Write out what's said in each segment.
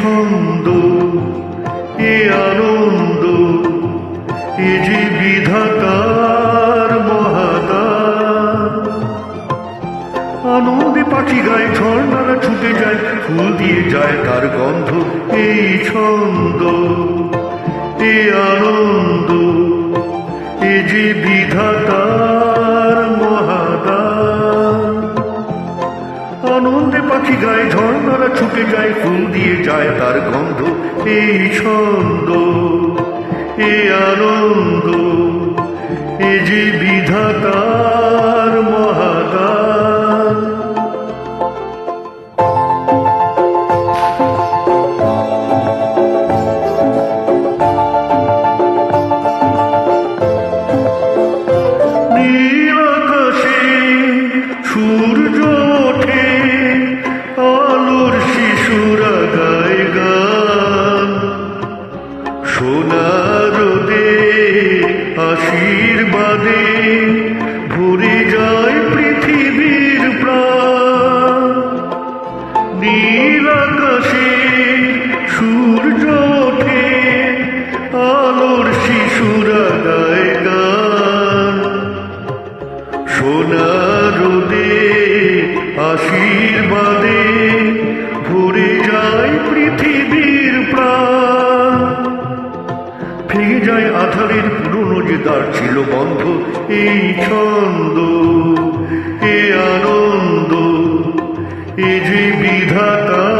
ছন্দ, এ আনন্দ, এ যে বিধাতার মহাদান আনন্দে পাখি গায়ে ঝর্ণারা ছুটে যায়, ফুল দিয়ে যায় তার গন্ধ, এই ছন্দ, এ আনন্দ, এ যে বিধাতার ঝর্ণারা ছুটে যায়, ফুল দিয়ে যায় তার গন্ধ। এই ছন্দ, এ আনন্দ, এ যে বিধাতার মহাদান নীল আকাশে সূর্য যায় পুরনো যে তার ছিল বন্ধ। এই ছন্দ এ আনন্দ এ যে বিধাতার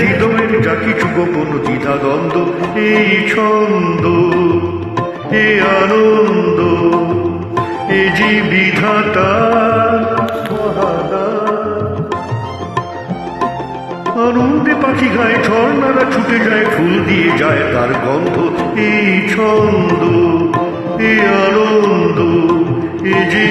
হৃদয়ের যা কিছু গোপন দ্বিধা দ্বন্দ্ব, এই ছন্দ, এ আনন্দ, এ যে বিধাতা আনন্দে পাখি গায়ে ঝর্ণারা ছুটে যায়, ফুল দিয়ে যায় তার গন্ধ, এই ছন্দ, এ আনন্দ, এ যে